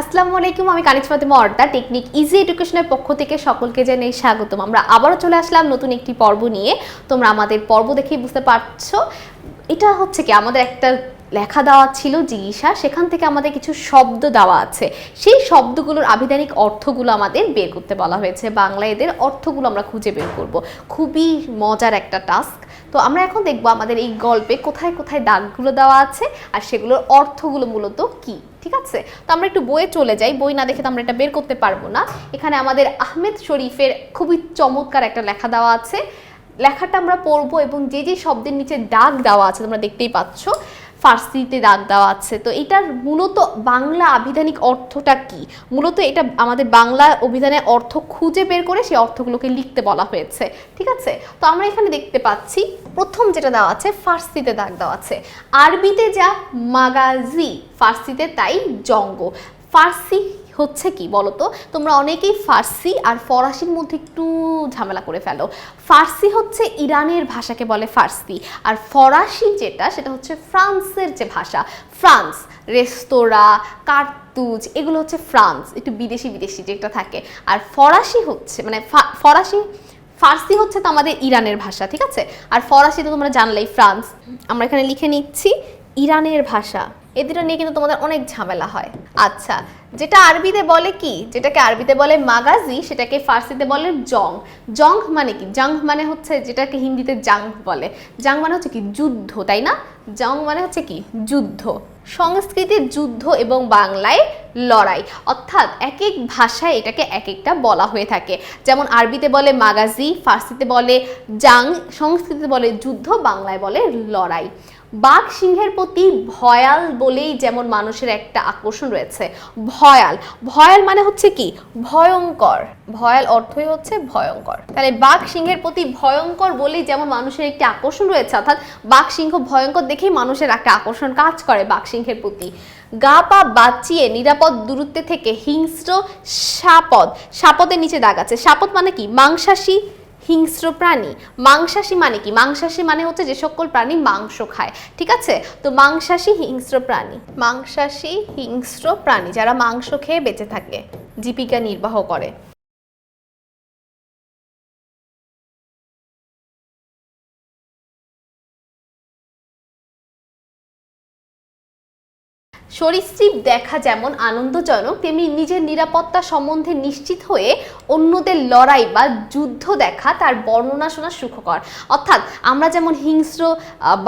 আসসালামু আলাইকুম, আমি কানিজ ফাতেমা অর্দা, টেকনিক ইজি এডুকেশনের পক্ষ থেকে সকলকে জানাই স্বাগতম। আমরা আবারও চলে আসলাম নতুন একটি পর্ব নিয়ে। তোমরা আমাদের পর্ব দেখেই বুঝতে পারছ, এটা হচ্ছে কি, আমাদের একটা লেখা দেওয়া ছিল জিজ্ঞাসা সেখান থেকে আমাদের কিছু শব্দ দেওয়া আছে। সেই শব্দগুলোর আবিধানিক অর্থগুলো আমাদের বের করতে বলা হয়েছে। বাংলা এদের অর্থগুলো আমরা খুঁজে বের করব। খুবই মজার একটা টাস্ক। তো আমরা এখন দেখব আমাদের এই গল্পে কোথায় কোথায় দাগগুলো দেওয়া আছে আর সেগুলোর অর্থগুলো মূলত কি, ঠিক আছে? তো আমরা একটু বইয়ে চলে যাই। বই না দেখে তো আমরা এটা বের করতে পারব না। এখানে আমাদের আহমেদ শরীফের খুবই চমৎকার একটা লেখা দেওয়া আছে। লেখাটা আমরা পড়ব এবং যে যে শব্দের নিচে দাগ দেওয়া আছে তোমরা দেখতেই পাচ্ছ। ফার্সিতে দাগ দেওয়া আছে। তো এটার মূলত বাংলা আবিধানিক অর্থটা কি? মূলত এটা আমাদের বাংলা অভিধানের অর্থ খুঁজে বের করে সেই অর্থগুলোকে লিখতে বলা হয়েছে। ঠিক আছে? তো আমরা এখানে দেখতে পাচ্ছি, প্রথম যেটা দেওয়া আছে, ফার্সিতে দাগ দেওয়া আছে। আরবিতে যা মাগাজি, ফার্সিতে তাই জঙ্গ। ফার্সি হচ্ছে কি বলো তো তোমরা অনেকেই ফার্সি আর ফরাসির মধ্যে একটু ঝামেলা করে ফেলো। ফার্সি হচ্ছে ইরানের ভাষাকে বলে ফার্সি আর ফরাসি যেটা, সেটা হচ্ছে ফ্রান্সের যে ভাষা। ফ্রান্স, রেস্তোরাঁ, কার্তুজ, এগুলো হচ্ছে ফ্রান্স, একটু বিদেশি বিদেশি যেটা থাকে। আর ফরাসি হচ্ছে মানে ফরাসি, ফার্সি হচ্ছে তো আমাদের ইরানের ভাষা, ঠিক আছে? আর ফরাসি তো তোমরা জানলেই, ফ্রান্স। আমরা এখানে লিখে নিচ্ছি, ইরানের ভাষা। এদের নিয়ে কিন্তু তোমাদের অনেক ঝামেলা হয়। আচ্ছা যেটা আরবিতে বলে কি? যেটাকে আরবিতে বলে মাগাজি, সেটাকে ফার্সিতে বলে জং। জং মানে কি? জং মানে হচ্ছে যেটাকে হিন্দিতে জাং বলে। জাং মানে হচ্ছে কি? যুদ্ধ, তাই না? জং মানে হচ্ছে কি? যুদ্ধ। সংস্কৃতির যুদ্ধ এবং বাংলায় লড়াই। অর্থাৎ এক এক ভাষায় এটাকে এক একটা বলা হয়ে থাকে। যেমন আরবিতে বলে মাগাজি, ফার্সিতে বলে জাং, সংস্কৃতিতে বলে যুদ্ধ, বাংলায় বলে লড়াই। বাঘ সিংহের প্রতি ভয়াল বলেই যেমন মানুষের একটা আকর্ষণ রয়েছে, ভয়াল। ভয়াল মানে হচ্ছে কি? ভয়ঙ্কর। ভয়াল অর্থই হচ্ছে ভয়ঙ্কর। তাহলে বাঘ সিংহের প্রতি ভয়ঙ্কর বলেই যেমন মানুষের একটি আকর্ষণ রয়েছে, অর্থাৎ বাঘ সিংহ ভয়ঙ্কর দেখেই মানুষের একটা আকর্ষণ কাজ করে বাঘ সিংহের প্রতি। গা পা বাঁচিয়ে নিরাপদ দূরত্বে থেকে হিংস্র সাপদ, সাপদের নিচে দাগ আছে। সাপদ মানে কি? মাংসাশী হিংস্র প্রাণী। মাংসাশী মানে কি? মাংসাশী মানে হচ্ছে যে সকল প্রাণী মাংস খায়। ঠিক আছে? তো মাংসাশী হিংস্র প্রাণী। মাংসাশী হিংস্র প্রাণী যারা মাংস খেয়ে বেঁচে থাকে, জীবিকা নির্বাহ করে। সরীসৃপ দেখা যেমন আনন্দজনক, তেমনি নিজের নিরাপত্তা সম্বন্ধে নিশ্চিত হয়ে অন্যদের লড়াই বা যুদ্ধ দেখা তার বর্ণনা শোনা সুখকর। অর্থাৎ আমরা যেমন হিংস্র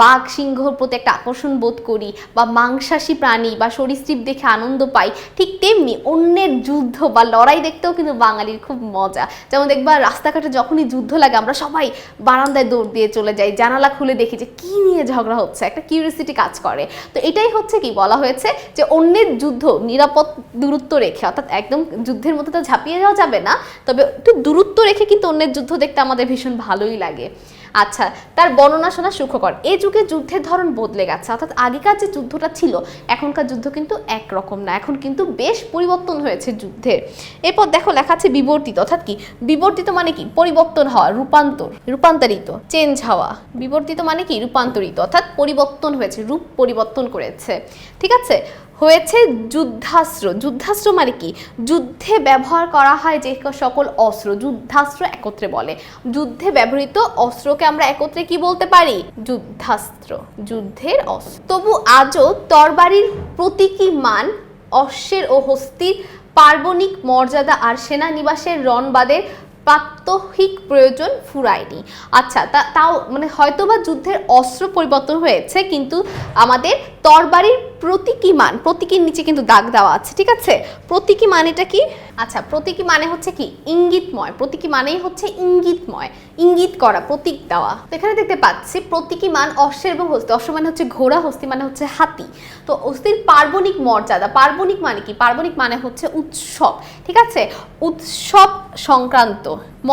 বাঘ সিংহর প্রতি একটা আকর্ষণ বোধ করি বা মাংসাশী প্রাণী বা সরীসৃপ দেখে আনন্দ পাই, ঠিক তেমনি অন্যের যুদ্ধ বা লড়াই দেখতেও কিন্তু বাঙালির খুব মজা। যেমন দেখবা রাস্তাঘাটে যখনই যুদ্ধ লাগে আমরা সবাই বারান্দায় দৌড় দিয়ে চলে যাই, জানালা খুলে দেখি যে কী নিয়ে ঝগড়া হচ্ছে, একটা কিউরিয়াসিটি কাজ করে। তো এটাই হচ্ছে কি বলা হয়েছে যে অন্যের যুদ্ধ নিরাপদ দূরত্ব রেখে, অর্থাৎ একদম যুদ্ধের মধ্যে তো ঝাঁপিয়ে যাওয়া যাবে না, তবে একটু দূরত্ব রেখে কিন্তু অন্যের যুদ্ধ দেখতে আমাদের ভীষণ ভালোই লাগে। আচ্ছা তার বর্ণনা শোনা সুখকর। এই যুগে যুদ্ধের ধরন বদলে গেছে, অর্থাৎ আগেকার যে যুদ্ধটা ছিল, এখনকার যুদ্ধ কিন্তু একরকম না, এখন কিন্তু বেশ পরিবর্তন হয়েছে যুদ্ধের। এরপর দেখো, লেখা আছে বিবর্তিত, অর্থাৎ কি? বিবর্তিত মানে কি? পরিবর্তন হওয়া, রূপান্তর, রূপান্তরিত চেঞ্জ হওয়া। বিবর্তিত মানে কি? রূপান্তরিত, অর্থাৎ পরিবর্তন হয়েছে, রূপ পরিবর্তন করেছে। ঠিক আছে? হয়েছে যুদ্ধাস্ত্র। যুদ্ধাস্ত্র মানে কি? যুদ্ধে ব্যবহার করা হয় যে সকল অস্ত্র, যুদ্ধাস্ত্র একত্রে বলে। যুদ্ধে ব্যবহৃত অস্ত্রকে আমরা একত্রে কি বলতে পারি? যুদ্ধাস্ত্র, যুদ্ধের অস্ত্র। তবু আজও তরবারির প্রতীকী মান অশ্বের ও হস্তির পার্বণিক মর্যাদা আর সেনানিবাসের রণবাদের প্রাত্যহিক প্রয়োজন ফুরায়নি। আচ্ছা তা, তাও মানে হয়তো বা যুদ্ধের অস্ত্র পরিবর্তন হয়েছে, কিন্তু আমাদের তরবারির প্রতীকী মান, প্রতীকীর নিচে কিন্তু দাগ দেওয়া আছে, ঠিক আছে? প্রতীকী মানেটা কি? আচ্ছা প্রতীকী মানে হচ্ছে কি? ইঙ্গিতময়। প্রতীকী মানেই হচ্ছে ইঙ্গিতময়। ইঙ্গিত করা, প্রতীক দেওয়া। এখানে দেখতে পাচ্ছি, প্রতীকী মান অশ্বের এবং হস্তি। অশ্ব মানে হচ্ছে ঘোড়া, হস্তি মানে হচ্ছে হাতি। তো হস্তির পার্বণিক মর্যাদা, পার্বণিক মানে কি? পার্বণিক মানে হচ্ছে উৎসব, ঠিক আছে? উৎসব সংক্রান্ত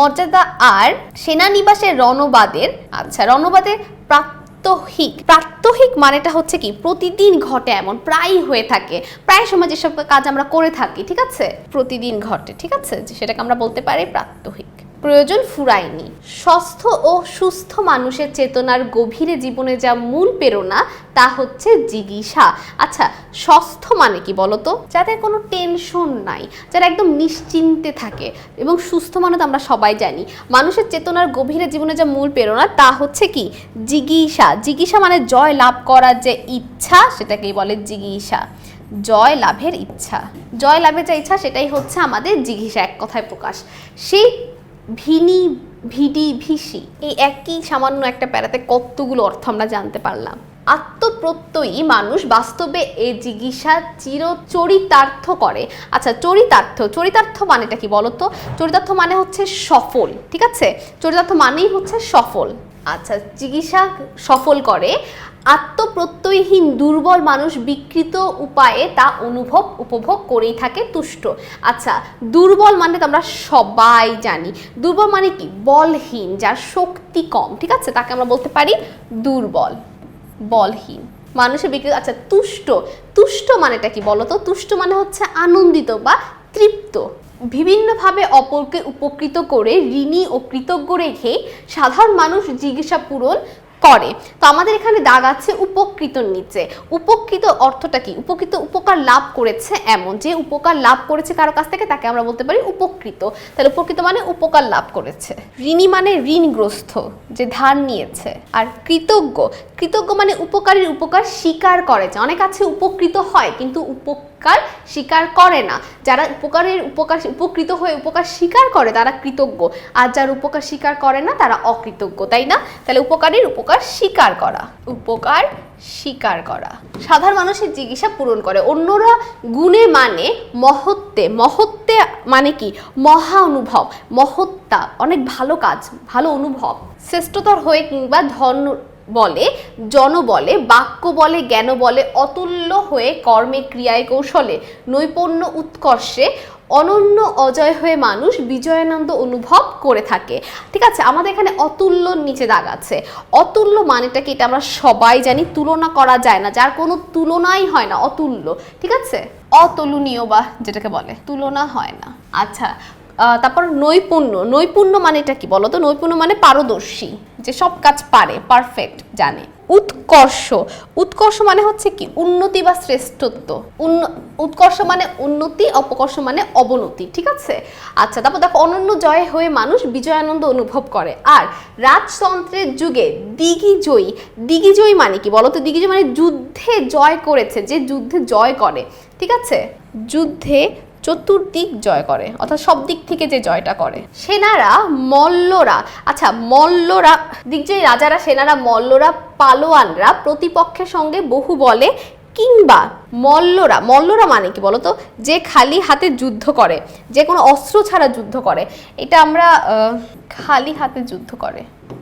মর্যাদা আর সেনানিবাসের রণবাদের আচ্ছা রণবাদের প্রাত্যহিক প্রাত্যহিক মানেটা হচ্ছে কি? প্রতিদিন ঘটে এমন, প্রায়ই হয়ে থাকে। প্রায় সময় যেসব কাজ আমরা করে থাকি, ঠিক আছে? প্রতিদিন ঘটে, ঠিক আছে? সেটাকে আমরা বলতে পারি প্রাত্যহিক। প্রয়োজন ফুরায়নি। সুস্থ ও সুস্থ মানুষের চেতনার গভীরে জীবনে যা মূল প্রেরণা, তা হচ্ছে জিজ্ঞাসা। আচ্ছা সুস্থ মানে কি বলতো? যাদের কোনো টেনশন নাই, যারা একদম নিশ্চিন্তে থাকে এবং সুস্থ মানে তো আমরা সবাই জানি। মানুষের চেতনার গভীরে জীবনে যা মূল প্রেরণা, তা হচ্ছে কি? জিজ্ঞাসা। জিজ্ঞাসা মানে জয় লাভ করার যে ইচ্ছা, সেটাকেই বলে জিজ্ঞাসা। জয় লাভের ইচ্ছা। জয় লাভের যে ইচ্ছা, সেটাই হচ্ছে আমাদের জিজ্ঞাসা, এক কথায় প্রকাশ। সেই ভিনি ভিডি ভিসি এই একই সামান্য একটা প্যারাতে কতগুলো অর্থ আমরা জানতে পারলাম। আত্মপ্রত্যয়ী মানুষ বাস্তবে এই জিজ্ঞাসা চির চরিতার্থ করে। আচ্ছা চরিতার্থ চরিতার্থ মানেটা কি বলতো? চরিতার্থ মানে হচ্ছে সফল, ঠিক আছে? চরিতার্থ মানেই হচ্ছে সফল। আচ্ছা চিকিৎসা সফল করে, আত্মপ্রত্যয়হীন দুর্বল মানুষ বিকৃত উপায়ে তা অনুভব, উপভোগ করেই থাকে তুষ্ট। আচ্ছা দুর্বল মানে তো আমরা সবাই জানি। দুর্বল মানে কি? বলহীন, যার শক্তি কম, ঠিক আছে? তাকে আমরা বলতে পারি দুর্বল। বলহীন মানুষের বিকৃত আচ্ছা তুষ্ট। তুষ্ট মানেটা কি বলতো? তুষ্ট মানে হচ্ছে আনন্দিত বা তৃপ্ত। বিভিন্নভাবে অপরকে উপকৃত করে, ঋণী ও কৃতজ্ঞ রেখে সাধারণ মানুষ জিজ্ঞাসা পূরণ করে। তো আমাদের এখানে দাগ আছে উপকৃতর নিচে। উপকৃত অর্থটা কি? উপকৃত উপকার লাভ করেছে এমন। যে উপকার লাভ করেছে কারও কাছ থেকে, তাকে আমরা বলতে পারি উপকৃত। তাহলে উপকৃত মানে উপকার লাভ করেছে। ঋণী মানে ঋণগ্রস্ত, যে ধার নিয়েছে। আর কৃতজ্ঞ কৃতজ্ঞ মানে উপকারীর উপকার স্বীকার করে অনেক আছে, উপকৃত হয়, কিন্তু উপকার স্বীকার করে না। যারা উপকারের উপকার, উপকৃত হয়ে উপকার স্বীকার করে, তারা কৃতজ্ঞ। আর যারা উপকার স্বীকার করে না, তারা অকৃতজ্ঞ, তাই না? তাহলে উপকারের উপকার স্বীকার করা। উপকার স্বীকার করা। সাধারণ মানুষের জিজ্ঞাসা পূরণ করে। অন্যরা গুণে মানে মহত্বে মহত্বে মানে কি? মহা অনুভব। মহত্তা। অনেক ভালো কাজ, ভালো অনুভব। শ্রেষ্ঠতর হয়ে কিংবা ধন বলে জন বলে, বাক্য বলে জ্ঞান বলে, অতুল্য হয়ে কর্মে ক্রিয়ায় কৌশলে, নৈপুণ্য উৎকর্ষে, অনন্য অজয় হয়ে মানুষ বিজয়ানন্দ অনুভব করে থাকে। ঠিক আছে, আমাদের এখানে অতুল্যর নিচে দাগ আছে। অতুল্য মানেটা কি? এটা আমরা সবাই জানি, তুলনা করা যায় না, যার কোনো তুলনাই হয় না, অতুল্য। ঠিক আছে? অতুলনীয় বা যেটাকে বলে, তুলনা হয় না। আচ্ছা তারপর নৈপুণ্য। নৈপুণ্য মানেটা কি বলো তো নৈপুণ্য মানে পারদর্শী, যে সব কাজ পারে পারফেক্ট জানে। উৎকর্ষ। উৎকর্ষ মানে হচ্ছে কি? উন্নতি বা শ্রেষ্ঠত্ব। উৎকর্ষ মানে উন্নতি, অপকর্ষ মানে অবনতি, ঠিক আছে? আচ্ছা তারপর দেখো, অনন্য জয় হয়ে মানুষ বিজয়ানন্দ অনুভব করে। আর রাজতন্ত্রের যুগে দিঘিজয়ী দিগিজয়ী মানে কি বলতো? তো দিঘিজয়ী মানে যুদ্ধে জয় করেছে, যে যুদ্ধে জয় করে, ঠিক আছে? যুদ্ধে চতুর্দিক জয় করে, অর্থাৎ সব দিক থেকে যে জয়টা করে। সেনারা মল্লরা আচ্ছা মল্লরা দিকজয়ী রাজারা, সেনারা মল্লরা, পালোয়ানরা প্রতিপক্ষের সঙ্গে বহু বলে কিংবা মল্লরা মল্লরা মানে কি বলতো? যে খালি হাতে যুদ্ধ করে, যে কোনো অস্ত্র ছাড়া যুদ্ধ করে। এটা আমরা খালি হাতে যুদ্ধ করে।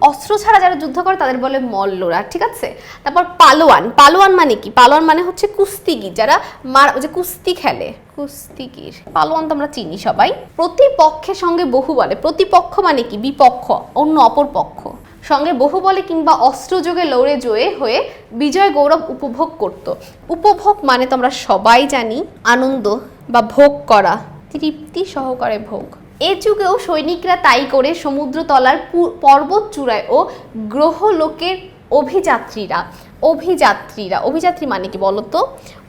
অস্ত্র ছাড়া যারা যুদ্ধ করে, তাদের বলে মল্লরা, ঠিক আছে? তারপর পালোয়ান পালোয়ান মানে কি? পালোয়ান মানে হচ্ছে কুস্তিগির, যারা মার, যে কুস্তি খেলে। কুস্তিগির। পালোয়ান তো আমরা চিনি সবাই। প্রতিপক্ষের সঙ্গে বহু বলে। প্রতিপক্ষ মানে কি? বিপক্ষ, অন্য অপর পক্ষ। সঙ্গে বহু বলে কিংবা অস্ত্রযোগে লড়ে জয়ে হয়ে বিজয় গৌরব উপভোগ করত। উপভোগ মানে তো আমরা সবাই জানি, আনন্দ বা ভোগ করা, তৃপ্তি সহকারে ভোগ। এ যুগেও সৈনিকরা তাই করে সমুদ্রতলার পর্বত চূড়ায় ও গ্রহলোকের অভিযাত্রীরা। অভিযাত্রীরা। অভিযাত্রী মানে কি বলতো?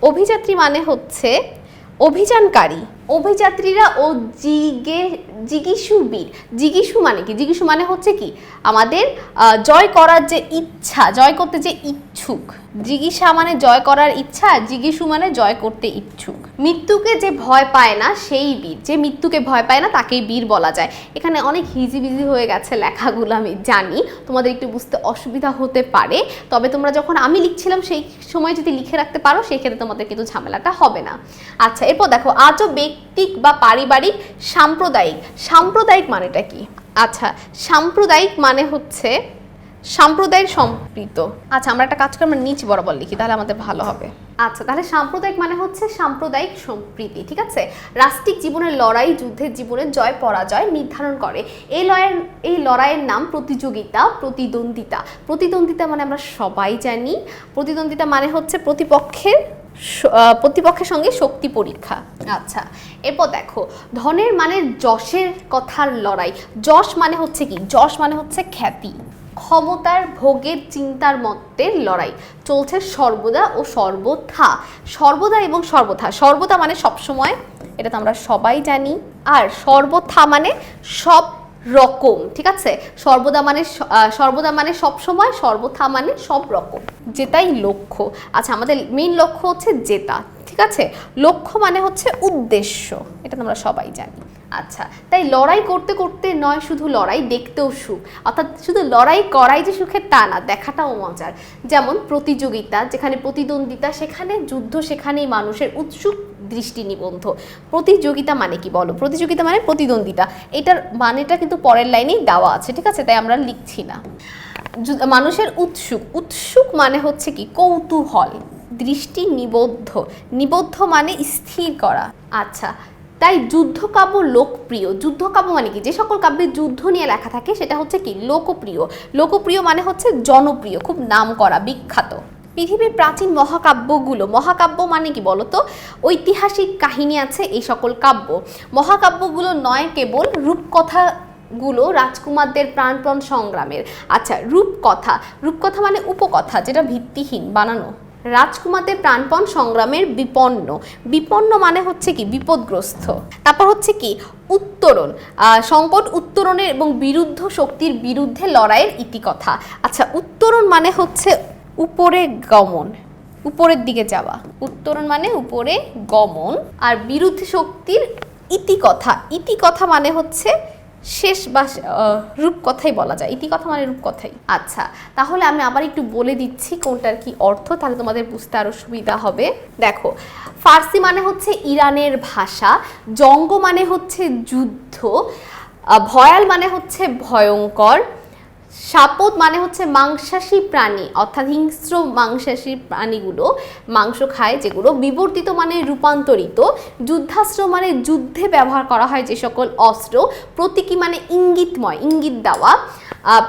অভিযাত্রী মানে হচ্ছে অভিযানকারী অভিযাত্রীরা ও জিগে, জিগিসুবীর, জিগিসু মানে কি? জিগিসু মানে হচ্ছে কি? আমাদের জয় করার যে ইচ্ছা, জয় করতে যে ইচ্ছুক। জিগিসা মানে জয় করার ইচ্ছা জিগিসু মানে জয় করতে ইচ্ছুক। মৃত্যুকে যে ভয় পায় না, সেই বীর। যে মৃত্যুকে ভয় পায় না, তাকেই বীর বলা যায়। এখানে অনেক হিজিবিজি হয়ে গেছে লেখাগুলো, আমি জানি। তোমাদের একটু বুঝতে অসুবিধা হতে পারে। তবে তোমরা যখন আমি লিখছিলাম, সেই সময় যদি লিখে রাখতে পারো, সেই ক্ষেত্রে তোমাদের কিন্তু ঝামেলাটা হবে না। আচ্ছা এরপর দেখো, আজও ব্যক্তিক বা পারিবারিক সাম্প্রদায়িক। সাম্প্রদায়িক মানেটা কি? আচ্ছা সাম্প্রদায়িক মানে হচ্ছে সাম্প্রদায়িক সম্পৃক্ত আচ্ছা আমরা একটা কাজ করে, আমরা নিচ বরাবর লিখি, তাহলে আমাদের ভালো হবে। আচ্ছা তাহলে সাম্প্রদায়িক মানে হচ্ছে সাম্প্রদায়িক সম্প্রীতি, ঠিক আছে? রাষ্ট্রিক জীবনের লড়াই, যুদ্ধের জীবনের জয়, পরাজয় নির্ধারণ করে। এই লড়াইয়ের এই লড়াইয়ের নাম প্রতিযোগিতা, প্রতিদ্বন্দ্বিতা। প্রতিদ্বন্দ্বিতা মানে আমরা সবাই জানি। প্রতিদ্বন্দ্বিতা মানে হচ্ছে প্রতিপক্ষের প্রতিপক্ষের সঙ্গে শক্তি পরীক্ষা। আচ্ছা এরপর দেখো, ধনের মানে যশের কথার লড়াই। যশ মানে হচ্ছে কি? যশ মানে হচ্ছে খ্যাতি। ক্ষমতার ভোগের চিন্তার মতের লড়াই। চলছে সর্বদা ও সর্বথা। সর্বদা এবং সর্বথা। সর্বদা মানে সবসময়, এটা তো আমরা সবাই জানি। আর সর্বথা মানে সব রকম, ঠিক আছে? সর্বদা মানে সর্বদা মানে সব সময়, সর্বথা মানে সব রকম। জেতাই লক্ষ্য। আচ্ছা আমাদের মেইন লক্ষ্য হচ্ছে জেতা। ঠিক আছে? লক্ষ্য মানে হচ্ছে উদ্দেশ্য, এটা তো আমরা সবাই জানি। আচ্ছা তাই লড়াই করতে করতে নয় শুধু লড়াই, দেখতেও সুখ। অর্থাৎ শুধু লড়াই করাই যে সুখের তা না, দেখাটাও মজার। যেমন প্রতিযোগিতা, যেখানে প্রতিদ্বন্দ্বিতা, সেখানে যুদ্ধ, সেখানেই মানুষের উৎসুক দৃষ্টি নিবন্ধ। প্রতিযোগিতা মানে কি বলো? প্রতিযোগিতা মানে প্রতিদ্বন্দ্বিতা। এটার মানেটা কিন্তু পরের লাইনেই দেওয়া আছে, ঠিক আছে? তাই আমরা লিখছি না। মানুষের উৎসুক। উৎসুক মানে হচ্ছে কি? কৌতূহল। দৃষ্টি নিবদ্ধ নিবদ্ধ মানে স্থির করা। আচ্ছা তাই যুদ্ধকাব্য লোকপ্রিয়। যুদ্ধকাব্য মানে কি? যে সকল কাব্যে যুদ্ধ নিয়ে লেখা থাকে, সেটা হচ্ছে কি? লোকপ্রিয়। লোকপ্রিয় মানে হচ্ছে জনপ্রিয়, খুব নাম করা, বিখ্যাত। পৃথিবীর প্রাচীন মহাকাব্যগুলো, মহাকাব্য মানে কি বলতো? ঐতিহাসিক কাহিনী আছে এই সকল কাব্য। মহাকাব্যগুলো নয় কেবল রূপকথা গুলো রাজকুমারদের প্রাণপণ সংগ্রামের। আচ্ছা রূপকথা। রূপকথা মানে উপকথা, যেটা ভিত্তিহীন, বানানো। রাজকুমারদের প্রাণপণ সংগ্রামের বিপন্ন। বিপন্ন মানে হচ্ছে কি? বিপদগ্রস্ত। তারপর হচ্ছে কি? উত্তরণ। সংকট উত্তরণের এবং বিরুদ্ধ শক্তির বিরুদ্ধে লড়াইয়ের ইতিকথা আচ্ছা উত্তরণ মানে হচ্ছে উপরে গমন, উপরের দিকে যাওয়া। উত্তরণ মানে উপরে গমন আর বিরুদ্ধ শক্তির ইতিকথা ইতিকথা মানে হচ্ছে শেষ বা রূপকথাই বলা যায়। ইতিকথা মানে রূপকথাই। আচ্ছা তাহলে আমি আবার একটু বলে দিচ্ছি কোনটার কি অর্থ, তাহলে তোমাদের বুঝতে আরও সুবিধা হবে। দেখো, ফার্সি মানে হচ্ছে ইরানের ভাষা, জঙ্গ মানে হচ্ছে যুদ্ধ ভয়াল মানে হচ্ছে ভয়ঙ্কর সাপদ মানে হচ্ছে মাংসাশী প্রাণী, অর্থাৎ হিংস্র মাংসাশী প্রাণীগুলো মাংস খায় যেগুলো বিবর্তিত মানে রূপান্তরিত। যুদ্ধাস্ত্র মানে যুদ্ধে ব্যবহার করা হয় যে সকল অস্ত্র, প্রতীকী মানে ইঙ্গিতময়, ইঙ্গিত দেওয়া।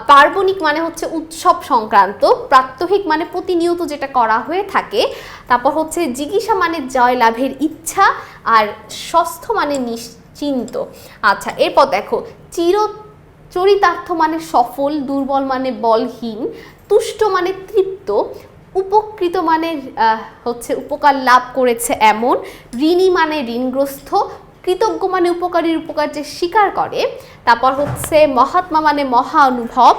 পার্বণিক মানে হচ্ছে উৎসব সংক্রান্ত, প্রাত্যহিক মানে প্রতিনিয়ত যেটা করা হয়ে থাকে। তারপর হচ্ছে জিজ্ঞাসা মানে জয় লাভের ইচ্ছা, আর স্বস্থ মানে নিশ্চিন্ত। আচ্ছা এরপর দেখো চির চরিতার্থ মানে সফল, দুর্বল মানে বলহীন, তুষ্ট মানে তৃপ্ত, উপকৃত মানে হচ্ছে উপকার লাভ করেছে এমন, ঋণী মানে ঋণগ্রস্ত, কৃতজ্ঞ মানে উপকারীর উপকার যে স্বীকার করে, তারপর হচ্ছে মহাত্মা মানে মহা অনুভব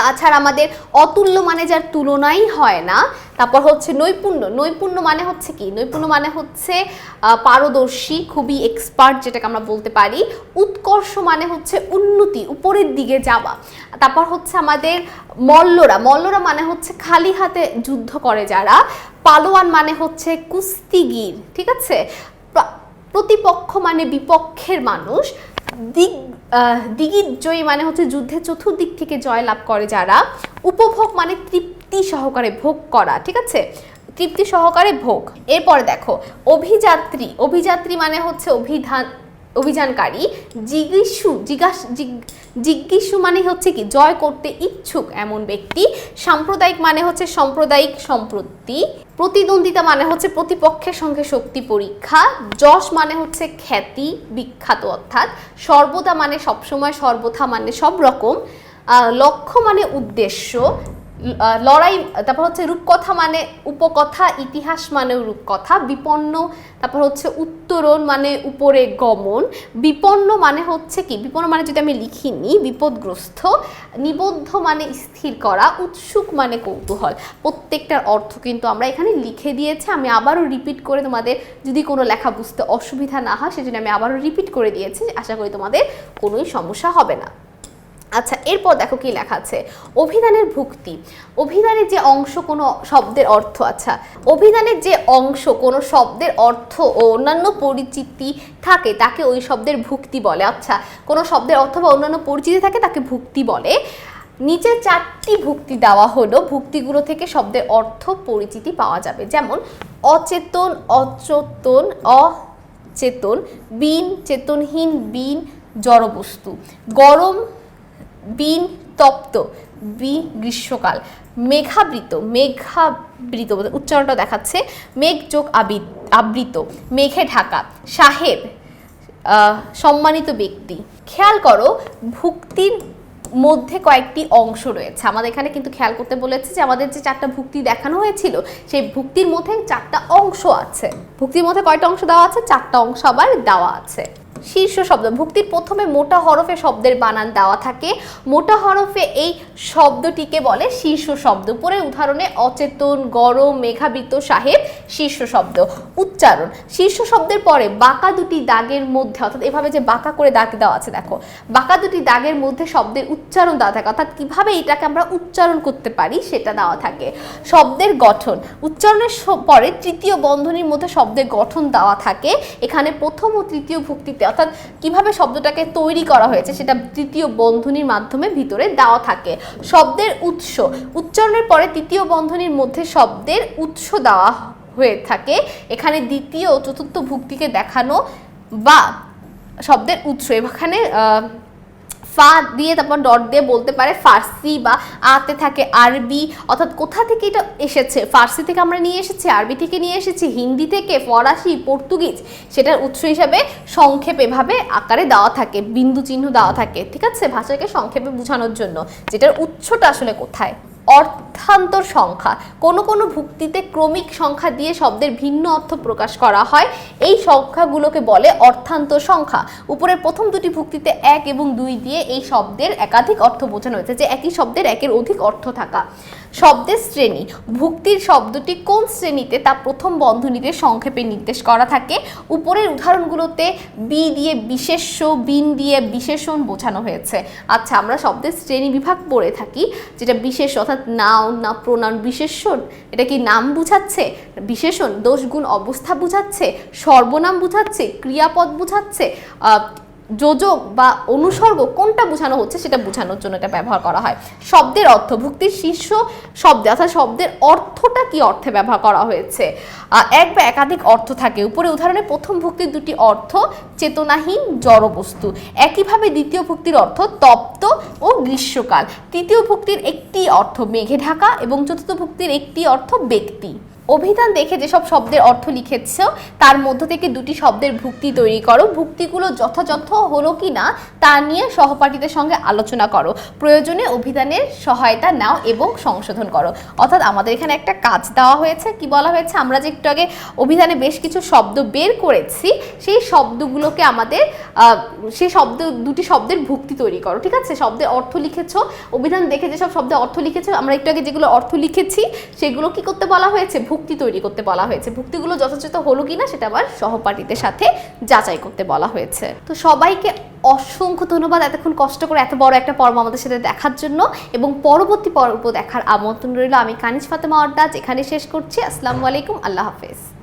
তাছাড়া আমাদের অতুল্য মানে যার তুলনাই হয় না। তারপর হচ্ছে নৈপুণ্য। নৈপুণ্য মানে হচ্ছে কি? নৈপুণ্য মানে হচ্ছে পারদর্শী, খুবই এক্সপার্ট যেটাকে আমরা বলতে পারি। উৎকর্ষ মানে হচ্ছে উন্নতি, উপরের দিকে যাওয়া। তারপর হচ্ছে আমাদের মল্লরা। মল্লরা মানে হচ্ছে খালি হাতে যুদ্ধ করে যারা। পালোয়ান মানে হচ্ছে কুস্তিগির, ঠিক আছে? প্রতিপক্ষ মানে বিপক্ষের মানুষ। দিগ আহ, জয়ী মানে হচ্ছে যুদ্ধে চতুর্দিক থেকে জয় লাভ করে যারা। উপভোগ মানে তৃপ্তি সহকারে ভোগ করা ঠিক আছে? তৃপ্তি সহকারে ভোগ। এরপরে দেখো অভিযাত্রী। অভিযাত্রী মানে হচ্ছে অভিধান অভিযানকারী জিজ্ঞাসু, জিজ্ঞাস জিজ্ঞাসু মানে হচ্ছে কি, জয় করতে ইচ্ছুক এমন ব্যক্তি। সাম্প্রদায়িক মানে হচ্ছে সাম্প্রদায়িক সম্পত্তি প্রতিদ্বন্দ্বিতা মানে হচ্ছে প্রতিপক্ষের সঙ্গে শক্তি পরীক্ষা। যশ মানে হচ্ছে খ্যাতি, বিখ্যাত অর্থাৎ। সর্বদা মানে সবসময়, সর্বথা মানে সব রকম। লক্ষ্য মানে উদ্দেশ্য। লড়াই, তারপর হচ্ছে রূপকথা মানে উপকথা, ইতিহাস মানে রূপকথা, বিপন্ন, তারপর হচ্ছে উত্তরণ মানে উপরে গমন, বিপন্ন মানে হচ্ছে কি? বিপন্ন মানে যদি আমি লিখিনি, বিপদগ্রস্ত, নিবদ্ধ মানে স্থির করা, উৎসুক মানে কৌতূহল। প্রত্যেকটার অর্থ কিন্তু আমরা এখানে লিখে দিয়েছি, আমি আবারও রিপিট করে তোমাদের, যদি কোনো লেখা বুঝতে অসুবিধা না হয়, সেজন্য আমি আবারও রিপিট করে দিয়েছি, আশা করি তোমাদের কোনোই সমস্যা হবে না। আচ্ছা এরপর দেখো কি লেখা আছে। অভিধানের ভুক্তি। অভিধানের যে অংশ কোনো শব্দের অর্থ আচ্ছা অভিধানের যে অংশ কোনো শব্দের অর্থ ও অন্যান্য পরিচিতি থাকে, তাকে ওই শব্দের ভুক্তি বলে। আচ্ছা কোনো শব্দের অর্থ বা অন্যান্য পরিচিতি থাকে, তাকে ভুক্তি বলে। নিচে চারটি ভুক্তি দেওয়া হলো। ভুক্তিগুলো থেকে শব্দের অর্থ, পরিচিতি পাওয়া যাবে। যেমন, অচেতন অচেতন অচেতন, বিন, চেতনহীন, বিন, জড়বস্তু। গরম বিন তপ্ত বি গ্রীষ্মকাল। মেঘাবৃত মেঘাবৃত উচ্চারণটা দেখাচ্ছে, মেঘ আবি- আবৃত মেঘে ঢাকা। সাহেব সম্মানিত ব্যক্তি, খেয়াল করো, ভুক্তির মধ্যে কয়েকটি অংশ রয়েছে। আমাদের এখানে কিন্তু খেয়াল করতে বলেছে যে আমাদের যে চারটা ভুক্তি দেখানো হয়েছিল, সেই ভুক্তির মধ্যে চারটা অংশ আছে। ভুক্তির মধ্যে কয়টা অংশ দেওয়া আছে? চারটা অংশ আবার দেওয়া আছে। শীর্ষ শব্দ। ভুক্তির প্রথমে মোটা হরফে শব্দের বানান দেওয়া থাকে। মোটা হরফে এই শব্দটিকে বলে শীর্ষ শব্দ। উপরের উদাহরণে অচেতন, গরম, মেঘাবৃত, সাহেব, শীর্ষ শব্দ। উচ্চারণ। শীর্ষ শব্দের পরে বাঁকা দুটি দাগের মধ্যে, অর্থাৎ এভাবে যে বাঁকা করে দাগ দেওয়া আছে, দেখো। বাঁকা দুটি দাগের মধ্যে শব্দের উচ্চারণ দেওয়া থাকে। অর্থাৎ কীভাবে এটাকে আমরা উচ্চারণ করতে পারি, সেটা দেওয়া থাকে। শব্দের গঠন। উচ্চারণের পরে তৃতীয় বন্ধনীর মধ্যে শব্দের গঠন দেওয়া থাকে। এখানে প্রথম ও তৃতীয় ভুক্তিতে অর্থাৎ কীভাবে শব্দটাকে তৈরি করা হয়েছে সেটা তৃতীয় বন্ধনীর মাধ্যমে ভিতরে দেওয়া থাকে। শব্দের উৎস, উচ্চারণের পরে তৃতীয় বন্ধনীর মধ্যে শব্দের উৎস দেওয়া হয়ে থাকে। এখানে দ্বিতীয় ও চতুর্থ ভুক্তিকে দেখানো বা শব্দের উৎস, এখানে ফা দিয়ে তারপর ডট দিয়ে বলতে পারে ফার্সি বা আতে থাকে আরবি। অর্থাৎ কোথা থেকে এটা এসেছে? ফার্সি থেকে আমরা নিয়ে এসেছি, আরবি থেকে নিয়ে এসেছি, হিন্দি থেকে, ফরাসি, পর্তুগিজ। সেটার উৎস হিসাবে সংক্ষেপে এভাবে আকারে দেওয়া থাকে, বিন্দু চিহ্ন দেওয়া থাকে, ঠিক আছে? ভাষাকে সংক্ষেপে বোঝানোর জন্য। যেটার উৎসটা আসলে কোথায়? অর্থান্তর সংখ্যা। কোনো কোনো ভুক্তিতে ক্রমিক সংখ্যা দিয়ে শব্দের ভিন্ন অর্থ প্রকাশ করা হয়, এই সংখ্যাগুলোকে বলে অর্থান্তর সংখ্যা। উপরের প্রথম দুটি ভুক্তিতে এক এবং দুই দিয়ে এই শব্দের একাধিক অর্থ বোঝানো হয়েছে যে একই শব্দের একের অধিক অর্থ থাকা। শব্দের শ্রেণি। ভুক্তির শব্দটি কোন শ্রেণীতে তা প্রথম বন্ধনীতে সংক্ষেপে নির্দেশ করা থাকে? উপরের উদাহরণগুলোতে বি দিয়ে বিশেষ্য, বিন দিয়ে বিশেষণ বোঝানো হয়েছে। আচ্ছা আমরা শব্দের শ্রেণি বিভাগ পড়ে থাকি, যেটা বিশেষ অর্থাৎ নাউন না প্রোনাউন বিশেষণ, এটা কি নাম বুঝাচ্ছে? বিশেষণ, দোষগুণ অবস্থা বুঝাচ্ছে, সর্বনাম বুঝাচ্ছে, ক্রিয়াপদ বুঝাচ্ছে যোজক বা অনুসর্গ কোনটা বোঝানো হচ্ছে সেটা বোঝানোর জন্য এটা ব্যবহার করা হয়। শব্দের অর্থ ভুক্তির শীর্ষ শব্দ অর্থাৎ শব্দের অর্থটা কি অর্থে ব্যবহার করা হয়েছে? এক বা একাধিক অর্থ থাকে। উপরে উদাহরণে প্রথম ভুক্তির দুটি অর্থ চেতনাহীন জড়বস্তু। একইভাবে দ্বিতীয় ভুক্তির অর্থ তপ্ত ও গ্রীষ্মকাল। তৃতীয় ভুক্তির একটি অর্থ মেঘে ঢাকা এবং চতুর্থ ভুক্তির একটি অর্থ ব্যক্তি। অভিধান দেখে যেসব শব্দের অর্থ লিখেছ, তার মধ্য থেকে দুটি শব্দের ভুক্তি তৈরি করো। ভুক্তিগুলো যথাযথ হলো কি না, তা নিয়ে সহপাঠীদের সঙ্গে আলোচনা করো। প্রয়োজনে অভিধানের সহায়তা নাও এবং সংশোধন করো। অর্থাৎ আমাদের এখানে একটা কাজ দেওয়া হয়েছে। কি বলা হয়েছে? আমরা যে একটু আগে অভিধানে বেশ কিছু শব্দ বের করেছি, সেই শব্দগুলোকে আমাদের সেই শব্দ, দুটি শব্দের ভুক্তি তৈরি করো। ঠিক আছে? শব্দের অর্থ লিখেছ, অভিধান দেখে যেসব শব্দের অর্থ লিখেছ, আমরা একটু আগে যেগুলো অর্থ লিখেছি, সেগুলো কি করতে বলা হয়েছে? ভুক্তি তৈরি করতে বলা হয়েছে। ভুক্তিগুলো যথাযথ হলো কিনা সেটা আবার সহপাঠীদের সাথে যাচাই করতে বলা হয়েছে। তো সবাইকে অসংখ্য ধন্যবাদ এতক্ষণ কষ্ট করে এত বড় একটা পর্ব আমাদের সাথে দেখার জন্য এবং পরবর্তী পর্ব দেখার আমন্ত্রণ রইল আমি কানিজ ফাতেমা অর্দাজ এখানে শেষ করছি। আসসালামু আলাইকুম, আল্লাহ হাফেজ।